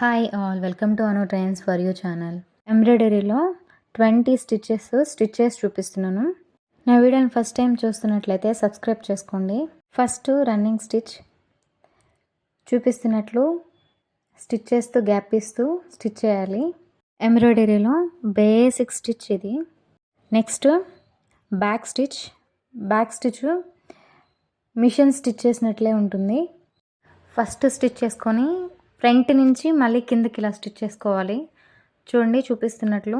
Hi all welcome to అనో trains for you channel ఎంబ్రాయిడరీలో twenty stitches stitches చూపిస్తున్నాను. నా వీడియోని ఫస్ట్ టైం చూస్తున్నట్లయితే సబ్స్క్రైబ్ చేసుకోండి. ఫస్ట్ రన్నింగ్ స్టిచ్ చూపిస్తున్నట్లు స్టిచ్ చేస్తూ గ్యాప్ ఇస్తూ స్టిచ్ చేయాలి. ఎంబ్రాయిడరీలో బేసిక్ స్టిచ్ ఇది. Next back stitch back stitch machine stitch చేసినట్లే ఉంటుంది. ఫస్ట్ స్టిచ్ చేసుకొని ఫ్రంట్ నుంచి మళ్ళీ కిందకి ఇలా స్టిచ్ చేసుకోవాలి. చూడండి చూపిస్తున్నట్లు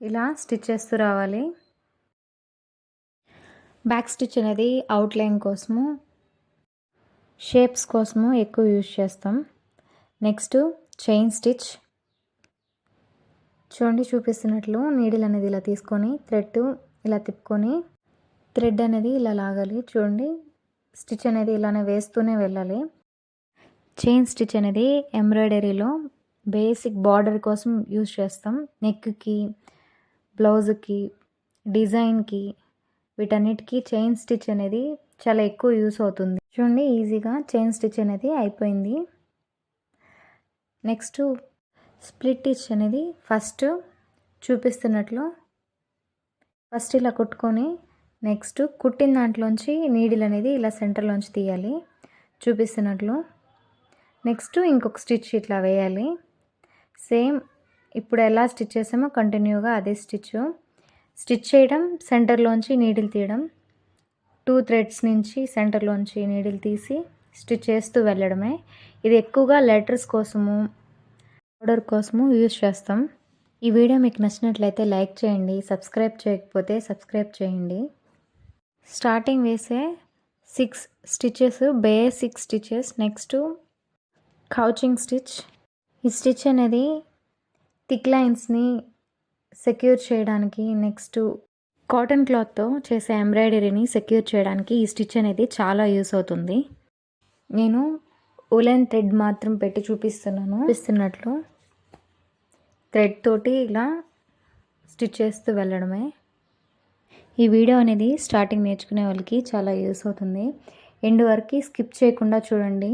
ఇలా స్టిచ్ చేస్తూ రావాలి. బ్యాక్ స్టిచ్ అనేది అవుట్లైన్ కోసము షేప్స్ కోసము ఎక్కువ యూజ్ చేస్తాం. Next chain stitch. చూడండి చూపిస్తున్నట్లు నీడిల్ అనేది ఇలా తీసుకొని థ్రెడ్ ఇలా తిప్పుకొని థ్రెడ్ అనేది ఇలా లాగాలి. చూడండి స్టిచ్ అనేది ఇలానే వేస్తూనే వెళ్ళాలి. చైన్ స్టిచ్ అనేది ఎంబ్రాయిడరీలో బేసిక్ బార్డర్ కోసం యూజ్ చేస్తాం. నెక్కి బ్లౌజ్కి డిజైన్కి వీటన్నిటికీ చైన్ స్టిచ్ అనేది చాలా ఎక్కువ యూస్ అవుతుంది. చూడండి ఈజీగా చైన్ స్టిచ్ అనేది అయిపోయింది. నెక్స్ట్ స్ప్లిట్ స్టిచ్ అనేది ఫస్ట్ చూపిస్తున్నట్లు ఫస్ట్ ఇలా కుట్టుకొని నెక్స్ట్ కుట్టిన దాంట్లోంచి నీడిల్ అనేది ఇలా సెంటర్లోంచి తీయాలి. చూపిస్తున్నట్లు నెక్స్ట్ ఇంకొక స్టిచ్ ఇట్లా వేయాలి. సేమ్ ఇప్పుడు ఎలా స్టిచ్ చేసామో కంటిన్యూగా అదే స్టిచ్ స్టిచ్ చేయడం సెంటర్లోంచి నీడిల్ తీయడం. టూ థ్రెడ్స్ నుంచి సెంటర్లోంచి నీడిల్ తీసి స్టిచ్ చేస్తూ వెళ్ళడమే. ఇది ఎక్కువగా లెటర్స్ కోసము ఆర్డర్ కోసము యూజ్ చేస్తాం. ఈ వీడియో మీకు నచ్చినట్లయితే లైక్ చేయండి సబ్స్క్రైబ్ చేయకపోతే సబ్స్క్రైబ్ చేయండి. స్టార్టింగ్ వేసే six stitches basic stitches next couching stitch ఈ స్టిచ్ అనేది థిక్ లైన్స్ని సెక్యూర్ చేయడానికి నెక్స్ట్ కాటన్ క్లాత్తో చేసే ఎంబ్రాయిడరీని సెక్యూర్ చేయడానికి ఈ స్టిచ్ అనేది చాలా యూస్ అవుతుంది. నేను ఉలెన్ థ్రెడ్ మాత్రం పెట్టి చూపిస్తున్నాను. చూపిస్తున్నట్లు థ్రెడ్ తోటి ఇలా స్టిచ్ చేస్తూ వెళ్ళడమే. ఈ వీడియో అనేది స్టార్టింగ్ నేర్చుకునే వాళ్ళకి చాలా యూస్ అవుతుంది. ఎండ్ వరకు స్కిప్ చేయకుండా చూడండి.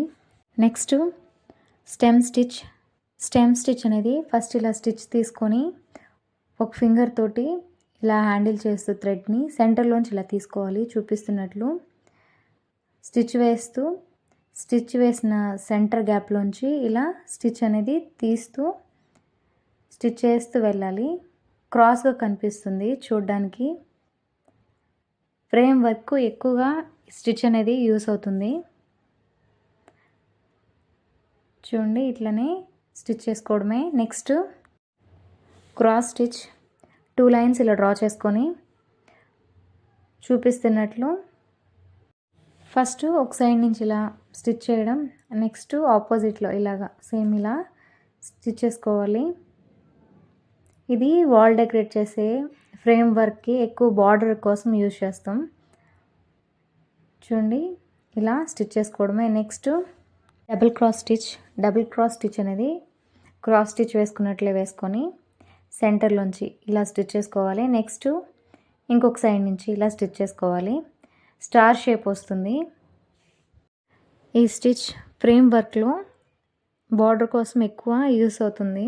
Next stem stitch stem stitch అనేది ఫస్ట్ ఇలా స్టిచ్ తీసుకొని ఒక ఫింగర్ తోటి ఇలా హ్యాండిల్ చేస్తూ థ్రెడ్ని సెంటర్లోంచి ఇలా తీసుకోవాలి చూపిస్తున్నట్లు. స్టిచ్ వేస్తూ స్టిచ్ వేసిన సెంటర్ గ్యాప్లోంచి ఇలా స్టిచ్ అనేది తీస్తూ స్టిచ్ చేస్తూ వెళ్ళాలి. క్రాస్గా కనిపిస్తుంది చూడ్డానికి. ఫ్రేమ్ వర్క్ ఎక్కువగా స్టిచ్ అనేది యూస్ అవుతుంది. చూడండి ఇట్లనే స్టిచ్ చేసుకోవడమే. Next cross stitch. Two lines ఇలా డ్రా చేసుకొని చూపిస్తున్నట్లు. ఫస్ట్ ఒక సైడ్ నుంచి ఇలా స్టిచ్ చేయడం నెక్స్ట్ ఆపోజిట్లో ఇలాగా సేమ్ ఇలా స్టిచ్ చేసుకోవాలి. ఇది వాల్ డెకరేట్ చేసే ఫ్రేమ్ వర్క్కి ఎక్కువ బార్డర్ కోసం యూజ్ చేస్తాం. చూడండి ఇలా స్టిచ్ చేసుకోవడమే. Next double cross stitch double cross stitch అనేది క్రాస్ స్టిచ్ వేసుకున్నట్లే వేసుకొని సెంటర్లోంచి ఇలా స్టిచ్ చేసుకోవాలి. నెక్స్ట్ ఇంకొక సైడ్ నుంచి ఇలా స్టిచ్ చేసుకోవాలి. స్టార్ షేప్ వస్తుంది. ఈ స్టిచ్ ఫ్రేమ్ వర్క్లో బార్డర్ కోసం ఎక్కువ యూస్ అవుతుంది.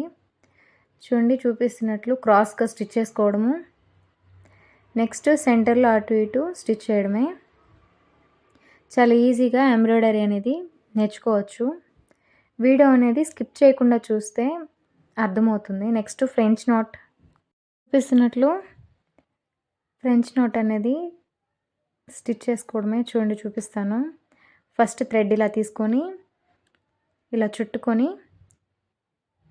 చూడండి చూపిస్తున్నట్లు క్రాస్గా స్టిచ్ చేసుకోవడము. నెక్స్ట్ సెంటర్లో అటు ఇటు స్టిచ్ చేయడమే. చాలా ఈజీగా ఎంబ్రాయిడరీ అనేది నేర్చుకోవచ్చు. వీడియో అనేది స్కిప్ చేయకుండా చూస్తే అర్థమవుతుంది. Next French knot. చూపిస్తున్నట్లు French knot అనేది స్టిచ్ చేసుకోవడమే చూడండి చూపిస్తాను. ఫస్ట్ థ్రెడ్ ఇలా తీసుకొని ఇలా చుట్టుకొని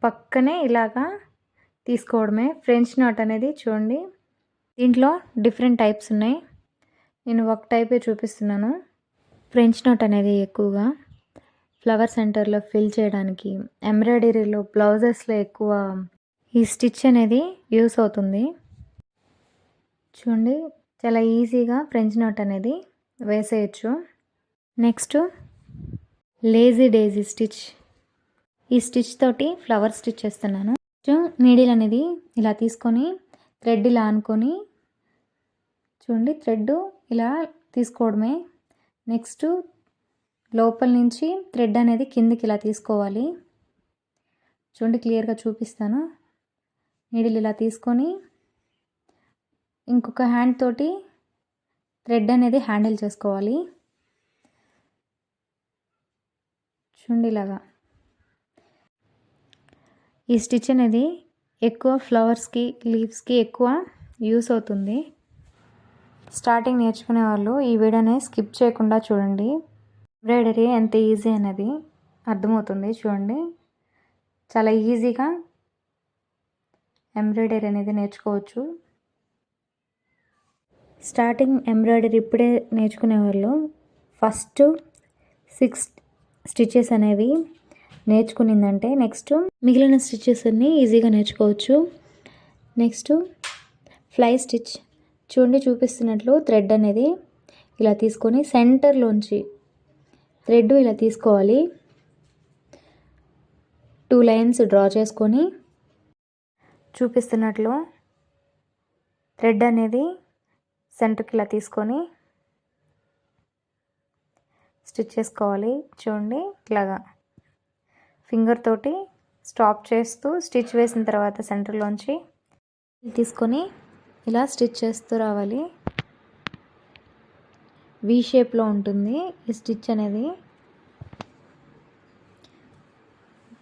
పక్కనే ఇలాగా తీసుకోవడమే. ఫ్రెంచ్ నాట్ అనేది చూడండి దీంట్లో డిఫరెంట్ టైప్స్ ఉన్నాయి. నేను ఒక టైపే చూపిస్తున్నాను. ఫ్రెంచ్ నాట్ అనేది ఎక్కువగా ఫ్లవర్ సెంటర్లో ఫిల్ చేయడానికి ఎంబ్రాయిడరీలో బ్లౌజెస్లో ఎక్కువ ఈ స్టిచ్ అనేది యూస్ అవుతుంది. చూడండి చాలా ఈజీగా ఫ్రెంచ్ నోట్ అనేది వేసేయచ్చు. Next lazy daisy stitch. ఈ స్టిచ్ తోటి ఫ్లవర్ స్టిచ్ చేస్తున్నాను. నీడిల్ అనేది ఇలా తీసుకొని థ్రెడ్ ఇలా అనుకొని చూడండి థ్రెడ్ ఇలా తీసుకోవడమే. నెక్స్ట్ లోపల నుంచి థ్రెడ్ అనేది కిందికి ఇలా తీసుకోవాలి. చూడండి క్లియర్గా చూపిస్తాను. నీడిల్ ఇలా తీసుకొని ఇంకొక హ్యాండ్ తోటి థ్రెడ్ అనేది హ్యాండిల్ చేసుకోవాలి. చూడండి ఇలాగా. ఈ స్టిచ్ అనేది ఎక్కువ ఫ్లవర్స్కి లీవ్స్కి ఎక్కువ యూస్ అవుతుంది. స్టార్టింగ్ నేర్చుకునే వాళ్ళు ఈ వీడియోని స్కిప్ చేయకుండా చూడండి. ఎంబ్రాయిడరీ ఎంత ఈజీ అనేది అర్థమవుతుంది చూడండి. చాలా ఈజీగా ఎంబ్రాయిడరీ అనేది నేర్చుకోవచ్చు. స్టార్టింగ్ ఎంబ్రాయిడరీ ఇప్పుడే నేర్చుకునే వాళ్ళు ఫస్ట్ సిక్స్ స్టిచెస్ అనేవి నేర్చుకునిందంటే నెక్స్ట్ మిగిలిన స్టిచెస్ అన్నీ ఈజీగా నేర్చుకోవచ్చు. నెక్స్ట్ ఫ్లై స్టిచ్ చూడండి చూపిస్తున్నట్లు థ్రెడ్ అనేది ఇలా తీసుకొని సెంటర్లోంచి థ్రెడ్ ఇలా తీసుకోవాలి. టూ లైన్స్ డ్రా చేసుకొని చూపిస్తున్నట్లు థ్రెడ్ అనేది సెంటర్కి ఇలా తీసుకొని స్టిచ్ చేసుకోవాలి. చూడండి ఇలాగా ఫింగర్ తోటి స్టాప్ చేస్తూ స్టిచ్ వేసిన తర్వాత సెంటర్లోంచి తీసుకొని ఇలా స్టిచ్ చేస్తూ రావాలి. వి షేప్లో ఉంటుంది. ఈ స్టిచ్ అనేది.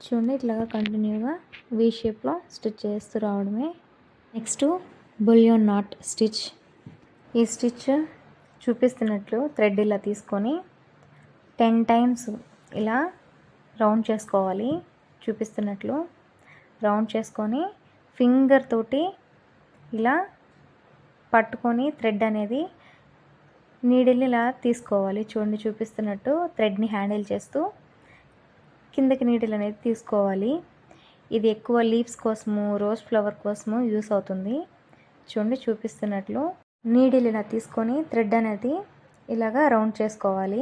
చూడండి ఇట్లాగా కంటిన్యూగా వి షేప్లో స్టిచ్ చేస్తూ రావడమే. నెక్స్ట్ బొలియో నాట్ స్టిచ్ ఈ స్టిచ్ చూపిస్తున్నట్లు థ్రెడ్ ఇలా తీసుకొని టెన్ టైమ్స్ ఇలా రౌండ్ చేసుకోవాలి. చూపిస్తున్నట్లు రౌండ్ చేసుకొని ఫింగర్ తోటి ఇలా పట్టుకొని థ్రెడ్ అనేది నీడిల్ని ఇలా తీసుకోవాలి. చూడండి చూపిస్తున్నట్టు థ్రెడ్ని హ్యాండిల్ చేస్తూ కిందకి నీడిల్ అనేది తీసుకోవాలి. ఇది ఎక్కువ లీవ్స్ కోసము రోజ్ ఫ్లవర్ కోసము యూస్ అవుతుంది. చూడండి చూపిస్తున్నట్లు నీడిల్ ఇలా తీసుకొని థ్రెడ్ అనేది ఇలాగా రౌండ్ చేసుకోవాలి.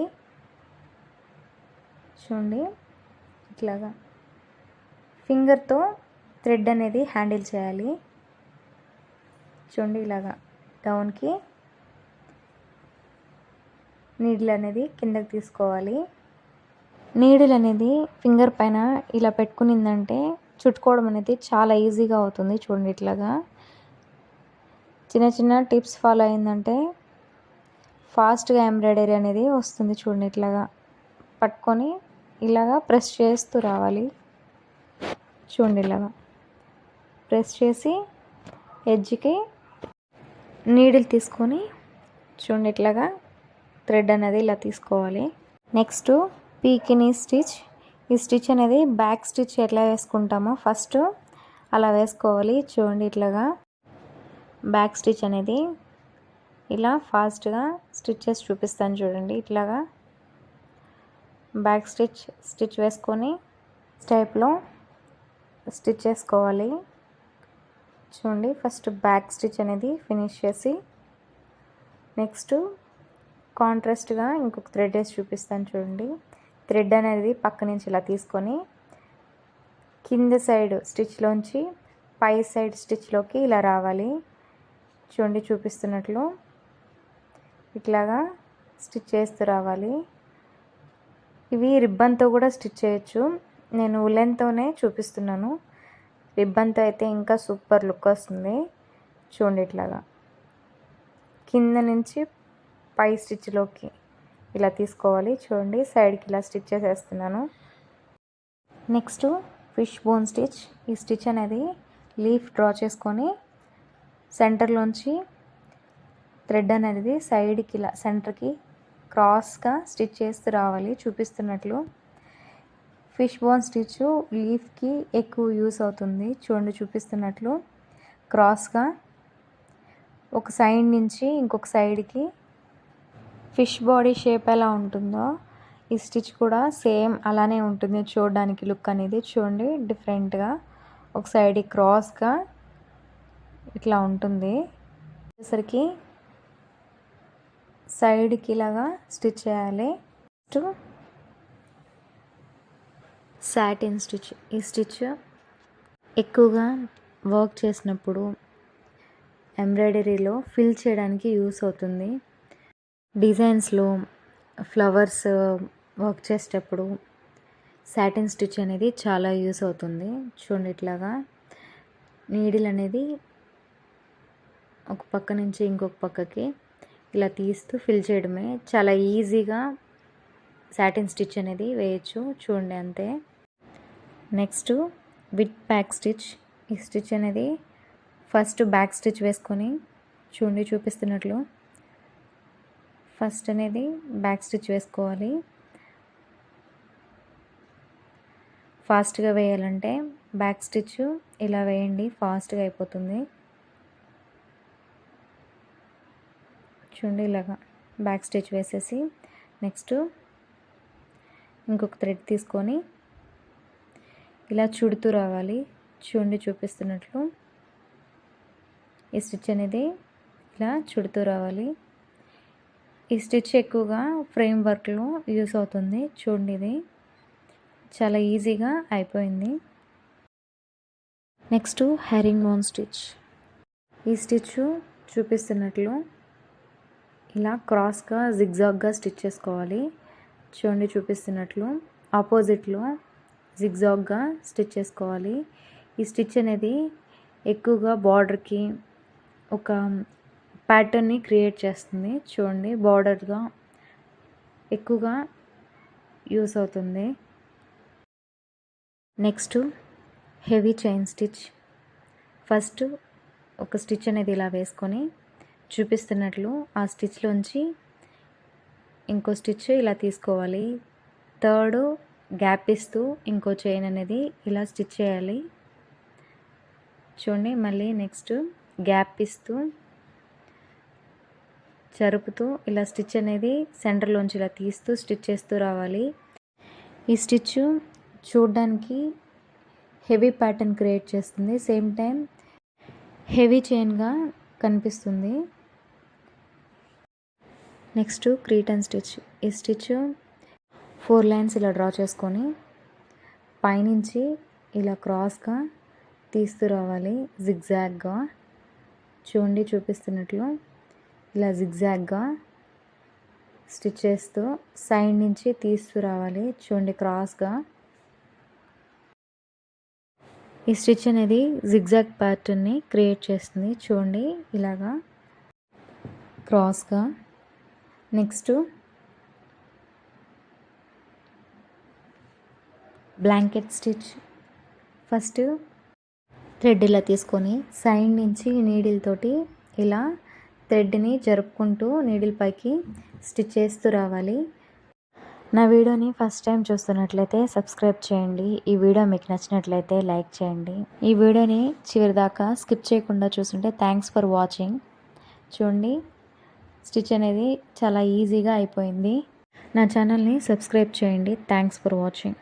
చూడండి ఇట్లాగా ఫింగర్తో థ్రెడ్ అనేది హ్యాండిల్ చేయాలి. చూడండి ఇలాగా డౌన్కి నీడిల్ అనేది కిందకి తీసుకోవాలి. నీడిల్ అనేది ఫింగర్ పైన ఇలా పెట్టుకునిందంటే చుట్టుకోవడం అనేది చాలా ఈజీగా అవుతుంది చూడండి ఇట్లాగా. చిన్న చిన్న టిప్స్ ఫాలో అయిందంటే ఫాస్ట్గా ఎంబ్రాయిడరీ అనేది వస్తుంది చూడండి ఇట్లాగా. పట్టుకొని ఇలాగా ప్రెస్ చేస్తూ రావాలి. చూడండి ఇలాగా. ప్రెస్ చేసి ఎడ్జ్కి నీడిల్ తీసుకొని చూడండి ఇట్లాగా థ్రెడ్ అనేది ఇలా తీసుకోవాలి. Next Pekinese stitch. ఈ స్టిచ్ అనేది బ్యాక్ స్టిచ్ ఎట్లా వేసుకుంటామో ఫస్ట్ అలా వేసుకోవాలి. చూడండి ఇట్లాగా. బ్యాక్ స్టిచ్ అనేది ఇలా ఫాస్ట్గా స్టిచ్చెస్ చూపిస్తాను చూడండి ఇట్లాగా. బ్యాక్ స్టిచ్ స్టిచ్ వేసుకొని స్టైప్లో స్టిచ్ చేసుకోవాలి చూడండి ఫస్ట్ బ్యాక్ స్టిచ్ అనేది ఫినిష్ చేసి నెక్స్ట్ కాంట్రాస్ట్గా ఇంకొక థ్రెడ్ వేసి చూపిస్తాను చూడండి. థ్రెడ్ అనేది పక్క నుంచి ఇలా తీసుకొని కింద సైడ్ స్టిచ్లోంచి పై సైడ్ స్టిచ్లోకి ఇలా రావాలి. చూడండి చూపిస్తున్నట్లు ఇట్లాగా స్టిచ్ చేస్తూ రావాలి. ఇవి రిబ్బన్తో కూడా స్టిచ్ చేయొచ్చు. నేను ఉలెన్తోనే చూపిస్తున్నాను. రిబ్బన్తో అయితే ఇంకా సూపర్ లుక్ వస్తుంది. చూడండి ఇట్లాగా. కింద నుంచి పై స్టిచ్లోకి ఇలా తీసుకోవాలి. చూడండి సైడ్కి ఇలా స్టిచ్ చేసేస్తున్నాను. నెక్స్ట్ ఫిష్ బోన్ స్టిచ్ ఈ స్టిచ్ అనేది లీఫ్ డ్రా చేసుకొని సెంటర్లోంచి థ్రెడ్ అనేది సైడ్కి ఇలా సెంటర్కి క్రాస్గా స్టిచ్ చేస్తూ రావాలి చూపిస్తున్నట్లు. ఫిష్ బోన్ స్టిచ్ లీఫ్కి ఎక్కువ యూస్ అవుతుంది చూడండి చూపిస్తున్నట్లు. క్రాస్గా ఒక సైడ్ నుంచి ఇంకొక సైడ్కి ఫిష్ బాడీ షేప్ ఎలా ఉంటుందో ఈ స్టిచ్ కూడా సేమ్ అలానే ఉంటుంది చూడడానికి లుక్ అనేది. చూడండి డిఫరెంట్గా ఒక సైడ్ క్రాస్గా ఇట్లా ఉంటుంది. వచ్చేసరికి సైడ్కి ఇలాగా స్టిచ్ చేయాలి. Next satin stitch. ఈ స్టిచ్ ఎక్కువగా వర్క్ చేసినప్పుడు ఎంబ్రాయిడరీలో ఫిల్ చేయడానికి యూస్ అవుతుంది. డిజైన్స్లో ఫ్లవర్స్ వర్క్ చేసేటప్పుడు సాటిన్ స్టిచ్ అనేది చాలా యూస్ అవుతుంది. చూడండి ఇట్లాగా. నీడిల్ అనేది ఒక పక్క నుంచి ఇంకొక పక్కకి ఇలా తీస్తూ ఫిల్ చేయడమే చాలా ఈజీగా సాటిన్ స్టిచ్ అనేది వేయచ్చు. చూడండి అంతే. Next with back stitch. ఈ స్టిచ్ అనేది ఫస్ట్ బ్యాక్ స్టిచ్ వేసుకొని చూడండి చూపిస్తున్నట్లు ఫస్ట్ అనేది బ్యాక్ స్టిచ్ వేసుకోవాలి. ఫాస్ట్గా వేయాలంటే బ్యాక్ స్టిచ్ ఇలా వేయండి ఫాస్ట్గా అయిపోతుంది. చూడండి ఇలాగా బ్యాక్ స్టిచ్ వేసేసి నెక్స్ట్ ఇంకొక థ్రెడ్ తీసుకొని ఇలా చుడుతూ రావాలి. చూడండి చూపిస్తున్నట్లు. ఈ స్టిచ్ అనేది ఇలా చుడుతూ రావాలి. ఈ స్టిచ్ ఎక్కువగా ఫ్రేమ్ వర్క్లో యూస్ అవుతుంది. చూడండి ఇది. చాలా ఈజీగా అయిపోయింది. Next herringbone stitch. ఈ స్టిచ్ చూపిస్తున్నట్లు ఇలా క్రాస్గా జిగ్జాగ్గా స్టిచ్ చేసుకోవాలి. చూడండి చూపిస్తున్నట్లు ఆపోజిట్లో జిగ్జాగ్గా స్టిచ్ చేసుకోవాలి. ఈ స్టిచ్ అనేది ఎక్కువగా బార్డర్కి ఒక ప్యాటర్న్ని క్రియేట్ చేస్తుంది. చూడండి బార్డర్గా ఎక్కువగా యూస్ అవుతుంది. Next heavy chain stitch. First ఒక స్టిచ్ అనేది ఇలా వేసుకొని చూపిస్తున్నట్లు ఆ స్టిచ్లోంచి ఇంకో స్టిచ్ ఇలా తీసుకోవాలి. థర్డ్ గ్యాప్ ఇస్తూ ఇంకో చైన్ అనేది ఇలా స్టిచ్ చేయాలి. చూడండి మళ్ళీ నెక్స్ట్ గ్యాప్ ఇస్తూ జరుపుతూ ఇలా స్టిచ్ అనేది సెంటర్లోంచి ఇలా తీస్తూ స్టిచ్ చేస్తూ రావాలి. ఈ స్టిచ్ చూడడానికి హెవీ ప్యాటర్న్ క్రియేట్ చేస్తుంది. సేమ్ టైం హెవీ చైన్గా కనిపిస్తుంది. Next Cretan stitch. ఈ స్టిచ్ ఫోర్ లైన్స్ ఇలా డ్రా చేసుకొని పైనుంచి ఇలా క్రాస్గా తీస్తూ రావాలి. జిగ్జాగ్గా. చూడండి చూపిస్తున్నట్లు. ఇలా జిగ్జాగ్గా స్టిచ్ చేస్తూ సైడ్ నుంచి తీసుకురావాలి. చూడండి క్రాస్గా ఈ స్టిచ్ అనేది జిగ్జాగ్ ప్యాటర్న్ని క్రియేట్ చేస్తుంది. చూడండి ఇలాగా క్రాస్గా next blanket stitch first thread ఇలా తీసుకొని సైడ్ నుంచి నీడిల్ తోటి ఇలా థ్రెడ్ని జరుపుకుంటూ నీడిల్ పైకి స్టిచ్ చేస్తూ రావాలి. నా వీడియోని ఫస్ట్ టైం చూస్తున్నట్లయితే సబ్స్క్రైబ్ చేయండి. ఈ వీడియో మీకు నచ్చినట్లయితే లైక్ చేయండి. ఈ వీడియోని చివరిదాకా స్కిప్ చేయకుండా చూస్తుంటే థ్యాంక్స్ ఫర్ వాచింగ్. చూడండి స్టిచ్ అనేది చాలా ఈజీగా అయిపోయింది. నా ఛానల్ని సబ్స్క్రైబ్ చేయండి. Thanks for watching.